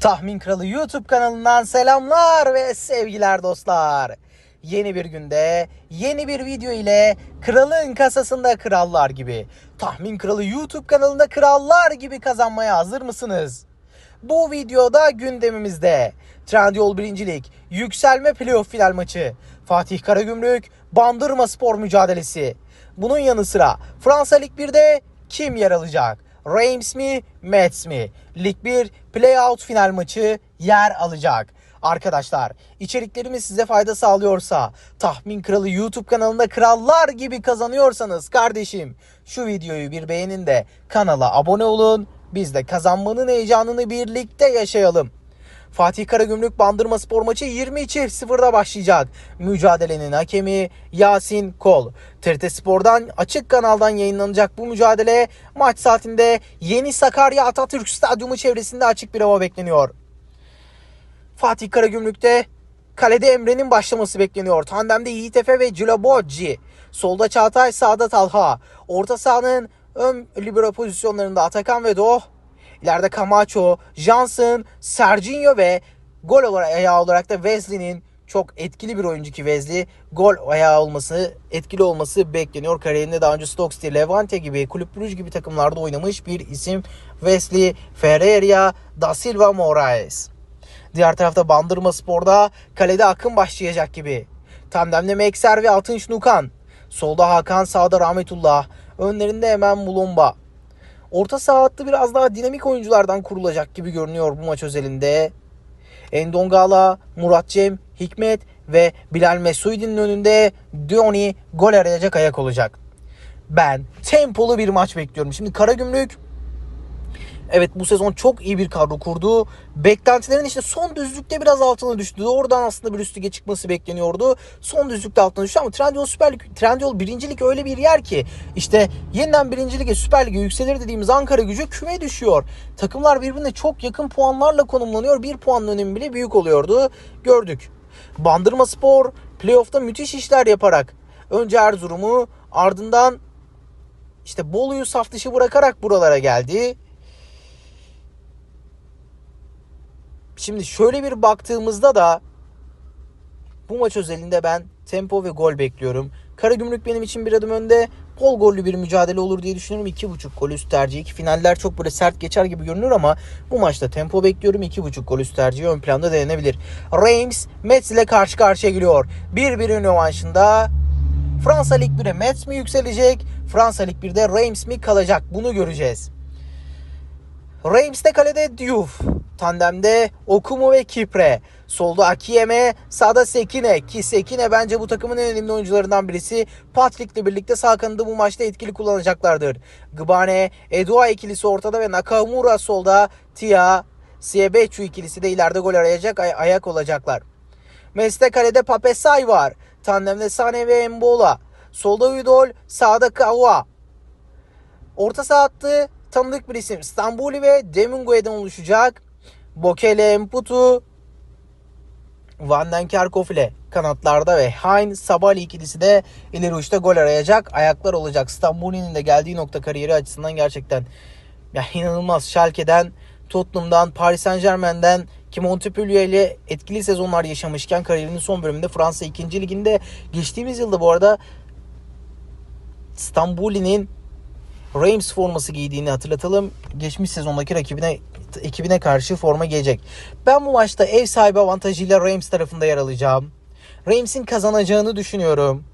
Tahmin Kralı YouTube kanalından selamlar ve sevgiler dostlar. Yeni bir günde yeni bir video ile kralın kasasında krallar gibi, Tahmin Kralı YouTube kanalında krallar gibi kazanmaya hazır mısınız? Bu videoda gündemimizde Trendyol birincilik, yükselme playoff final maçı, Fatih Karagümrük, Bandırma Spor mücadelesi. Bunun yanı sıra Fransa Lig 1'de kim yer alacak? Reims mi, Metz mi? Lig 1 playout final maçı yer alacak. Arkadaşlar içeriklerimiz size fayda sağlıyorsa, Tahmin Kralı YouTube kanalında krallar gibi kazanıyorsanız kardeşim şu videoyu bir beğenin de kanala abone olun. Biz de kazanmanın heyecanını birlikte yaşayalım. Fatih Karagümrük Bandırma Spor maçı 22.00'da başlayacak. Mücadelenin hakemi Yasin Kol. TRT Spor'dan açık kanaldan yayınlanacak bu mücadele maç saatinde Yeni Sakarya Atatürk Stadyumu çevresinde açık bir hava bekleniyor. Fatih Karagümrük'te kalede Emre'nin başlaması bekleniyor. Tandemde Yiğit Efe ve Cilabocci. Solda Çağatay, sağda Talha. Orta sahanın ön libero pozisyonlarında Atakan ve Doğ. İleride Camacho, Johnson, Serginho ve gol olarak ayağı olarak da Wesley'nin çok etkili bir oyuncu ki Wesley gol ayağı olması, etkili olması bekleniyor. Kariyerinde daha önce Stoke City, Levante gibi, Kulüp Brugge gibi takımlarda oynamış bir isim Wesley Ferreira da Silva Moraes. Diğer tarafta Bandırma Spor'da kalede akın başlayacak gibi. Tandemde Mekser ve Atınç Nukan. Solda Hakan, sağda Rahmetullah. Önlerinde hemen Mulumba. Orta saha hattı biraz daha dinamik oyunculardan kurulacak gibi görünüyor bu maç özelinde. Endongala, Murat Cem, Hikmet ve Bilal Mesudi'nin önünde Dioni gol arayacak ayak olacak. Ben tempolu bir maç bekliyorum. Şimdi Karagümrük Evet bu sezon çok iyi bir kadro kurdu. Beklentilerin işte son düzlükte biraz altına düştü. Oradan aslında bir üst lige çıkması bekleniyordu. Son düzlükte altına düştü ama Trendyol Süper Lig, Trendyol birincilik öyle bir yer ki işte yeniden birinci lige Süper Lig'e yükselir dediğimiz Ankara gücü küme düşüyor. Takımlar birbirine çok yakın puanlarla konumlanıyor. Bir puanın önemi bile büyük oluyordu. Gördük. Bandırma Spor playoff'ta müthiş işler yaparak önce Erzurum'u ardından işte Bolu'yu saf dışı bırakarak buralara geldi. Şimdi şöyle bir baktığımızda da bu maç özelinde ben tempo ve gol bekliyorum. Karagümrük benim için bir adım önde. Bol gollü bir mücadele olur diye düşünüyorum. 2.5 gol üst tercih. İki finaller çok böyle sert geçer gibi görünür ama bu maçta tempo bekliyorum. 2.5 gol üst tercihi ön planda denenebilir. Reims Metz ile karşı karşıya geliyor. 1-1 rövanşında Fransa Lig 1'e Metz mi yükselecek? Fransa Lig 1'de Reims mi kalacak? Bunu göreceğiz. Reims'te kalede Diouf. Tandemde Okumu ve Kipre. Solda Akiyeme, sağda Sekine ki Sekine bence bu takımın en önemli oyuncularından birisi. Patrick'le birlikte sağ kanadı bu maçta etkili kullanacaklardır. Gbane, Edua ikilisi ortada ve Nakamura solda. Tia, Siebechu ikilisi de ileride gol arayacak ay- ayak olacaklar. Mesle kalede Papesay var. Tandemde Sane ve Embola. Solda Udol, sağda Kawa. Orta saha hattı tanıdık bir isim. Stambuli ve Demingue'den oluşacak. Bokele Emputu, Van den Kerkhoff ile kanatlarda ve Hain Sabali ikilisi de ileri uçta gol arayacak ayaklar olacak. Stambuli'nin de geldiği nokta kariyeri açısından gerçekten ya inanılmaz. Schalke'den, Tottenham'dan, Paris Saint Germain'den ki Montpellier ile etkili sezonlar yaşamışken kariyerinin son bölümünde Fransa 2. liginde geçtiğimiz yılda bu arada Stambuli'nin Reims forması giydiğini hatırlatalım. Geçmiş sezondaki rakibine ekibine karşı forma giyecek. Ben bu maçta ev sahibi avantajıyla Reims tarafında yer alacağım. Reims'in kazanacağını düşünüyorum.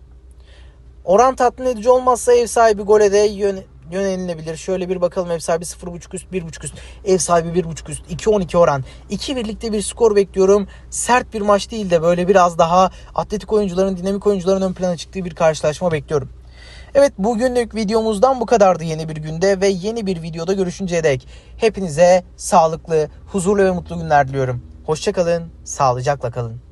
Oran tatmin edici olmazsa ev sahibi gole de yön, yönelinebilir. Şöyle bir bakalım ev sahibi 0.5 üst 1.5 üst. Ev sahibi 1.5 üst 2.12 oran. 2 birlikte bir skor bekliyorum. Sert bir maç değil de böyle biraz daha atletik oyuncuların dinamik oyuncuların ön plana çıktığı bir karşılaşma bekliyorum. Evet bugünlük videomuzdan bu kadardı yeni bir günde ve yeni bir videoda görüşünceye dek hepinize sağlıklı, huzurlu ve mutlu günler diliyorum. Hoşçakalın, sağlıcakla kalın.